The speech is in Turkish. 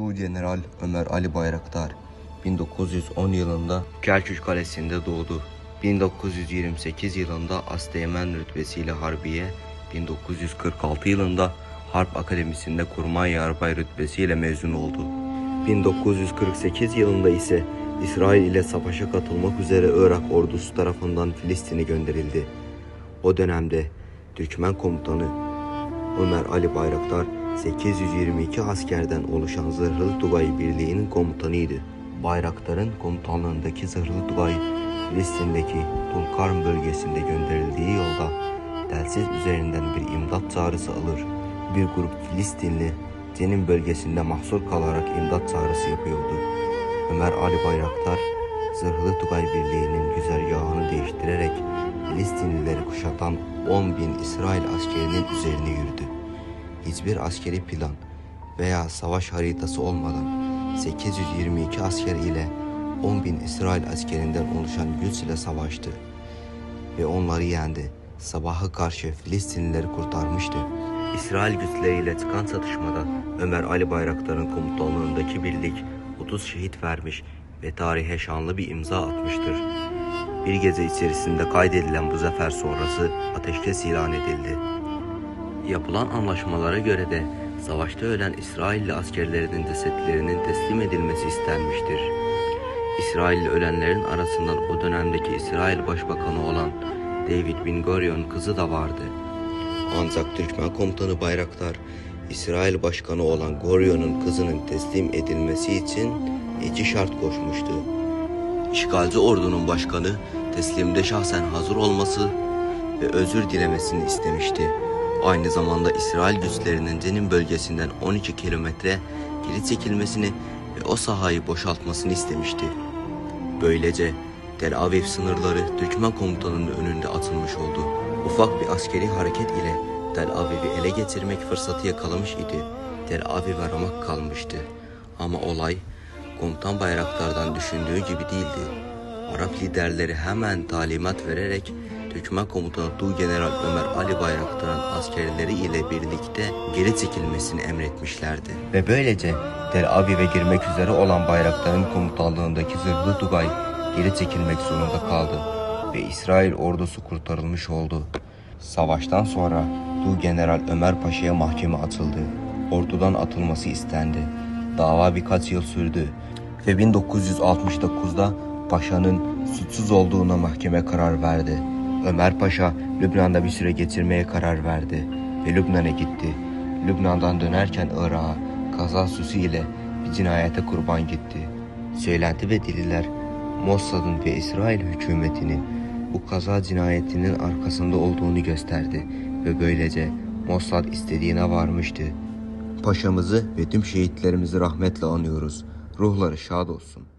Tuğgeneral Ömer Ali Bayraktar 1910 yılında Kerkük Kalesi'nde doğdu. 1928 yılında Asteğmen rütbesiyle Harbiye, 1946 yılında Harp Akademisi'nde Kurmay Yarbay rütbesiyle mezun oldu. 1948 yılında ise İsrail ile savaşa katılmak üzere Irak ordusu tarafından Filistin'e gönderildi. O dönemde Türkmen komutanı Ömer Ali Bayraktar 822 askerden oluşan Zırhlı Tugay Birliği'nin komutanıydı. Bayraktar'ın komutanlığındaki Zırhlı Tugay, Filistin'deki Tulkarm bölgesinde gönderildiği yolda telsiz üzerinden bir imdat çağrısı alır. Bir grup Filistinli Cenin bölgesinde mahsur kalarak imdat çağrısı yapıyordu. Ömer Ali Bayraktar, Zırhlı Tugay Birliği'nin güzergahını değiştirerek Filistinlileri kuşatan 10 bin İsrail askerinin üzerine yürüdü. Hiçbir askeri plan veya savaş haritası olmadan 822 asker ile 10 bin İsrail askerinden oluşan güç ile savaştı ve onları yendi. Sabaha karşı Filistinlileri kurtarmıştı. İsrail güçleriyle çıkan çatışmada Ömer Ali Bayraktar'ın komutanlığındaki birlik 30 şehit vermiş ve tarihe şanlı bir imza atmıştır. Bir gece içerisinde kaydedilen bu zafer sonrası ateşkes ilan edildi. Yapılan anlaşmalara göre de savaşta ölen İsrailli askerlerinin cesetlerinin teslim edilmesi istenmiştir. İsrailli ölenlerin arasından o dönemdeki İsrail Başbakanı olan David Bin Gurion kızı da vardı. Ancak Türkmen komutanı Bayraktar, İsrail Başkanı olan Gorion'un kızının teslim edilmesi için iki şart koşmuştu. İşgalci ordunun başkanı teslimde şahsen hazır olması ve özür dilemesini istemişti. Aynı zamanda İsrail güçlerinin Cenin bölgesinden 12 kilometre geri çekilmesini ve o sahayı boşaltmasını istemişti. Böylece Tel Aviv sınırları Türkmen komutanının önünde atılmış oldu. Ufak bir askeri hareket ile Tel Aviv'i ele geçirmek fırsatı yakalamış idi. Tel Aviv'e ramak kalmıştı. Ama olay komutan bayraklardan düşündüğü gibi değildi. Arap liderleri hemen talimat vererek Türkmen komutanı Tuğgeneral Ömer Ali Bayraktar'ın askerleri ile birlikte geri çekilmesini emretmişlerdi. Ve böylece Tel Aviv'e girmek üzere olan Bayraktar'ın komutanlığındaki zırhlı Tugay geri çekilmek zorunda kaldı ve İsrail ordusu kurtarılmış oldu. Savaştan sonra Tuğgeneral Ömer Paşa'ya mahkeme atıldı. Ordudan atılması istendi. Dava birkaç yıl sürdü ve 1969'da Paşa'nın suçsuz olduğuna mahkeme karar verdi. Ömer Paşa Lübnan'da bir süre geçirmeye karar verdi ve Lübnan'a gitti. Lübnan'dan dönerken Irak'a kaza süsü ile bir cinayete kurban gitti. Söylenti ve deliller Mossad'ın ve İsrail hükümetinin bu kaza cinayetinin arkasında olduğunu gösterdi ve böylece Mossad istediğine varmıştı. Paşamızı ve tüm şehitlerimizi rahmetle anıyoruz. Ruhları şad olsun.